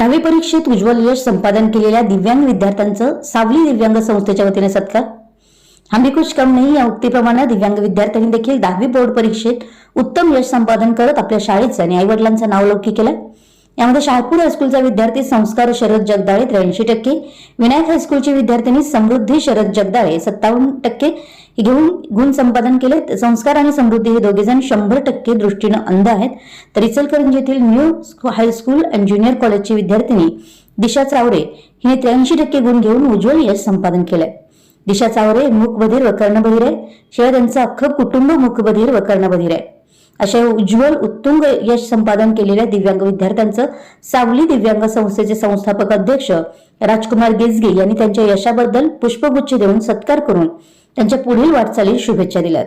दहावी परीक्षेत उज्ज्वल यश संपादन केलेल्या दिव्यांग विद्यार्थ्यांचं सावली दिव्यांग संस्थेच्या वतीने सत्कार. हम कुछ कम नाही या उक्तीप्रमाणे दिव्यांग विद्यार्थ्यांनी देखील दहावी बोर्ड परीक्षेत उत्तम यश संपादन करत आपल्या शाळेचं आणि आईवडिलांचं नाव लौकिक केलं. यामध्ये शहापूर हायस्कूलचा विद्यार्थी संस्कार शरद जगदाळे त्र्याऐंशी टक्के विनायक हायस्कूलची विद्यार्थिनी समृद्धी शरद जगदाळे सत्तावन्न टक्के. घेऊन गुण संपादन केले. संस्कार आणि समृद्धी हे दोघे जण शंभर टक्के दृष्टीनं अंध आहेत. तर इचलकरंजी येथील न्यू हायस्कूल अँड ज्युनियर कॉलेजची विद्यार्थिनी दिशा चावरे हिने त्र्याऐंशी टक्के गुण घेऊन उज्ज्वल यश संपादन केलंय. दिशा चावरे मूकबधीर व कर्णबधीर आहे शिवाय त्यांचं अख्खं कुटुंब मूकबधीर व कर्णबधीर आहे. अशा उज्ज्वल उत्तुंग यश संपादन केलेल्या दिव्यांग विद्यार्थ्यांचं सावली दिव्यांग संस्थेचे संस्थापक अध्यक्ष राजकुमार गेजगे यांनी त्यांच्या यशाबद्दल पुष्पगुच्छ देऊन सत्कार करून त्यांच्या पुढील वाटचालीस शुभेच्छा दिल्यात.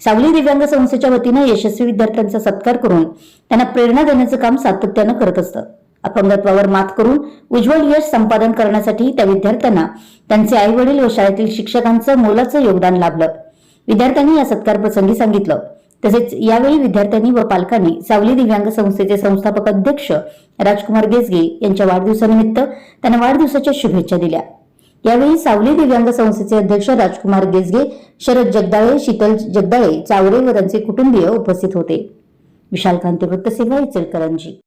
सावली दिव्यांग संस्थेच्या वतीनं यशस्वी विद्यार्थ्यांचा सत्कार करून त्यांना प्रेरणा देण्याचं काम सातत्यानं करत असतं. अपंगत्वावर मात करून उज्ज्वल यश संपादन करण्यासाठी त्या विद्यार्थ्यांना त्यांचे आई वडील व शाळेतील शिक्षकांचं मोलाचं योगदान लाभलं. विद्यार्थ्यांनी या सत्कार प्रसंगी सांगितलं. तसेच यावेळी विद्यार्थ्यांनी व पालकांनी सावली दिव्यांग संस्थेचे संस्थापक अध्यक्ष राजकुमार गेजगे यांच्या वाढदिवसानिमित्त त्यांना वाढदिवसाच्या शुभेच्छा दिल्या. यावेळी सावली दिव्यांग संस्थेचे अध्यक्ष राजकुमार गेजगे शरद जगदाळे शीतल जगदाळे चावरे व त्यांचे कुटुंबीय उपस्थित होते. विशाल क्रांती वृत्तसेवा इचलकरंजी.